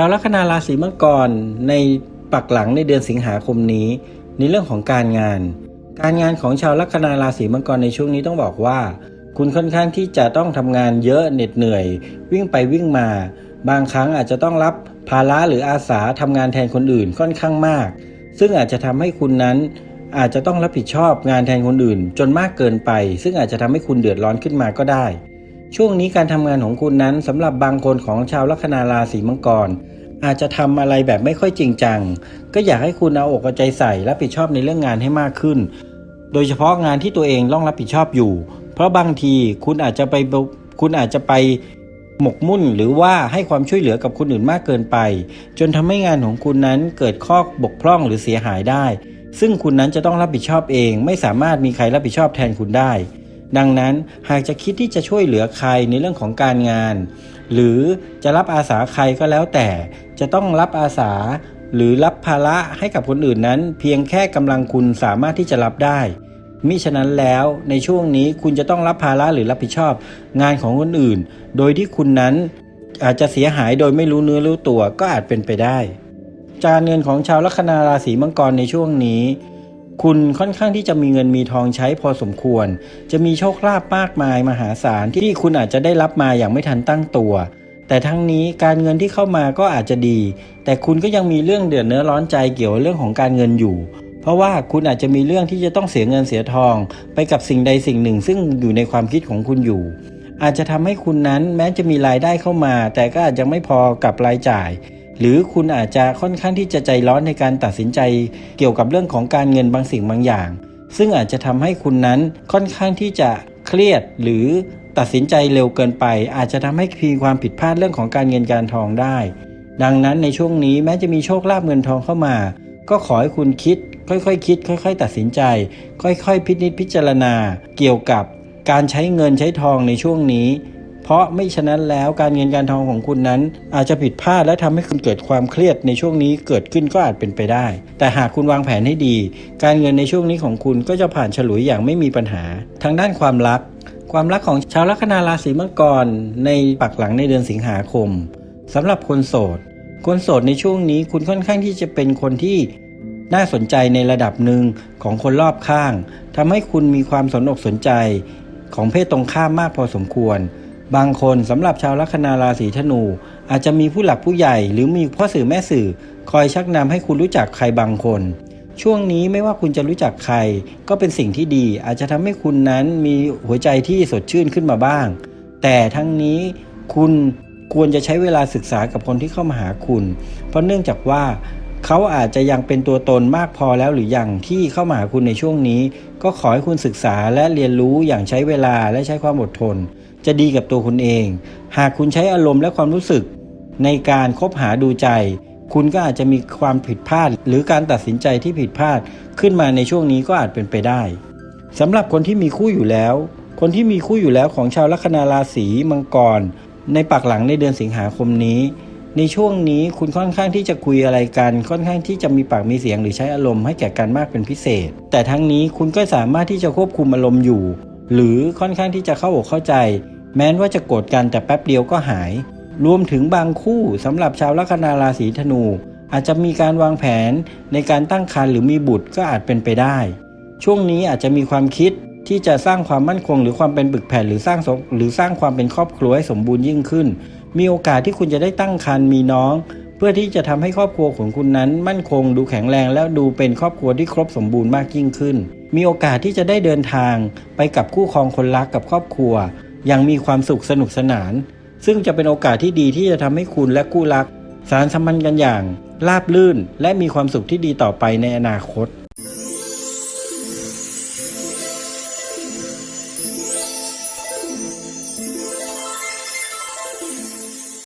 ชาวลัคนาราศีมังกรในปักหลังในเดือนสิงหาคมนี้ ในเรื่องของการงาน การงานของชาวลัคนาราศีมังกรในช่วงนี้ต้องบอกว่า คุณค่อนข้างที่จะต้องทำงานเยอะเหน็ดเหนื่อย วิ่งไปวิ่งมา บางครั้งอาจจะต้องรับภาระหรืออาสาทำงานแทนคนอื่นค่อนข้างมาก ซึ่งอาจจะทำให้คุณนั้นอาจจะต้องรับผิดชอบงานแทนคนอื่น จนมากเกินไป ซึ่งอาจจะทำให้คุณเดือดร้อนขึ้นมาก็ได้ ช่วงนี้การทำงานของคุณนั้นสำหรับบางคนของชาวลัคนาราศีมังกร อาจจะทำอะไรแบบไม่ค่อยจริงจัง ก็อยากให้คุณเอาอกเอาใจใส่รับผิดชอบในเรื่องงานให้มากขึ้น โดยเฉพาะงานที่ตัวเองต้องรับผิดชอบอยู่ เพราะบางทีคุณอาจจะไปคุณอาจจะไปหมกมุ่นหรือว่าให้ความช่วยเหลือกับคนอื่นมากเกินไป จนทำให้งานของคุณนั้นเกิดข้อบกพร่องหรือเสียหายได้ ซึ่งคุณนั้นจะต้องรับผิดชอบเอง ไม่สามารถมีใครรับผิดชอบแทนคุณได้ ดังนั้นหากจะคิดที่จะช่วยเหลือใครในเรื่องของการงาน หรือจะรับอาสาใครก็แล้วแต่ จะต้องรับอาสาหรือรับภาระให้กับคนอื่นนั้น เพียงแค่กำลังคุณสามารถที่จะรับได้ มิฉะนั้นแล้วในช่วงนี้คุณจะต้องรับภาระหรือรับผิดชอบ งานของคนอื่น โดยที่คุณนั้นอาจจะเสียหายโดยไม่รู้เนื้อรู้ตัวก็อาจเป็นไปได้การเงินของชาวลัคนาราศีมังกรในช่วงนี้ คุณค่อนข้างที่จะมีเงินมีทองใช้พอสมควร จะมีโชคลาภมากมายมหาศาลที่คุณอาจจะได้รับมาอย่างไม่ทันตั้งตัว แต่ทั้งนี้การเงินที่เข้ามาก็อาจจะดี แต่คุณก็ยังมีเรื่องเดือดเนื้อร้อนใจเกี่ยวเรื่องของการเงินอยู่ เพราะว่าคุณอาจจะมีเรื่องที่จะต้องเสียเงินเสียทอง ไปกับสิ่งใดสิ่งหนึ่ง ซึ่งอยู่ในความคิดของคุณอยู่ อาจจะทำให้คุณนั้นแม้จะมีรายได้เข้ามา แต่ก็อาจจะไม่พอกับรายจ่าย หรือคุณอาจจะค่อนข้างที่จะใจร้อนในการตัดสินใจ เกี่ยวกับเรื่องของการเงินบางสิ่งบางอย่าง ซึ่งอาจจะทำให้คุณนั้นค่อนข้างที่จะเครียดหรือตัดสินใจเร็วเกินไป อาจจะทำให้มีความผิดพลาดเรื่องของการเงินการทองได้ ดังนั้นในช่วงนี้แม้จะมีโชคลาภเงินทองเข้ามา ก็ขอให้คุณคิด ค่อยๆคคิด ค่อย ๆ ตัดสินใจ ค่อย ๆ พิจิตพิจารณา เกี่ยวกับการใช้เงินใช้ทองในช่วงนี้ เพราะไม่ฉะนั้นแล้วการเงินการทองของคุณนั้น อาจจะผิดพลาดและทำให้คุณเกิดความเครียดในช่วงนี้เกิดขึ้นก็อาจเป็นไปได้ แต่หากคุณวางแผนให้ดี การเงินในช่วงนี้ของคุณก็จะผ่านฉลุยอย่างไม่มีปัญหา ทางด้านความรัก ความรักของชาวลัคนาราศีมังกรในปักหลังในเดือนสิงหาคมสำหรับคนโสด คนโสดในช่วงนี้คุณค่อนข้างที่จะเป็นคนที่น่าสนใจในระดับหนึ่งของคนรอบข้างทำให้คุณมีความสนอกสนใจของเพศตรงข้ามมากพอสมควร บางคนสำหรับชาวลัคนาราศีธนู อาจจะมีผู้หลักผู้ใหญ่ หรือมีพ่อสื่อแม่สื่อ คอยชักนำให้คุณรู้จักใครบางคน ช่วงนี้ไม่ว่าคุณจะรู้จักใคร ก็เป็นสิ่งที่ดี อาจจะทำให้คุณนั้นมีหัวใจที่สดชื่นขึ้นมาบ้าง แต่ทั้งนี้คุณควรจะใช้เวลาศึกษากับคนที่เข้ามาหาคุณ เพราะเนื่องจากว่า เขาอาจจะยังเป็นตัวตนมากพอแล้วหรือยังที่เข้ามาหาคุณในช่วงนี้ ก็ขอให้คุณศึกษาและเรียนรู้อย่างใช้เวลาและใช้ความอดทน จะดีกับตัวคุณเอง หากคุณใช้อารมณ์และความรู้สึก ในการคบหาดูใจ คุณก็อาจจะมีความผิดพลาด หรือการตัดสินใจที่ผิดพลาดขึ้นมาในช่วงนี้ก็อาจเป็นไปได้สำหรับคนที่มีคู่อยู่แล้ว คนที่มีคู่อยู่แล้วของชาวลัคนาราศีมังกร ในปักหลังในเดือนสิงหาคมนี้ ในช่วงนี้คุณค่อนข้างที่จะคุยอะไรกัน ค่อนข้างที่จะมีปากมีเสียงหรือใช้อารมณ์ให้แก่กันมากเป็นพิเศษ แต่ทั้งนี้คุณก็สามารถที่จะควบคุมอารมณ์อยู่ หรือค่อนข้างที่จะเข้าอกเข้าใจ แม้ว่าจะโกรธกันแต่แป๊บเดียวก็หาย รวมถึงบางคู่สำหรับชาวลัคนาราศีธนู อาจจะมีการวางแผนในการตั้งครรภ์หรือมีบุตรก็อาจเป็นไปได้ ช่วงนี้อาจจะมีความคิดที่จะสร้างความมั่นคง หรือความเป็นปึกแผ่นหรือสร้างหรือสร้างความเป็นครอบครัวให้สมบูรณ์ยิ่งขึ้น มีโอกาสที่คุณจะได้ตั้งครรภ์มีน้อง เพื่อที่จะทำให้ครอบครัวของคุณนั้น มั่นคงดูแข็งแรงแล้วดูเป็นครอบครัวที่ครบสมบูรณ์มากยิ่งขึ้น มีโอกาสที่จะได้เดินทาง ไปกับคู่ครองคนรักกับครอบครัว อย่างมีความสุขสนุกสนาน ซึ่งจะเป็นโอกาสที่ดีที่จะทำให้คุณและคู่รัก สารสัมพันธ์กันอย่าง ราบลื่น และมีความสุขที่ดีต่อไปในอนาคต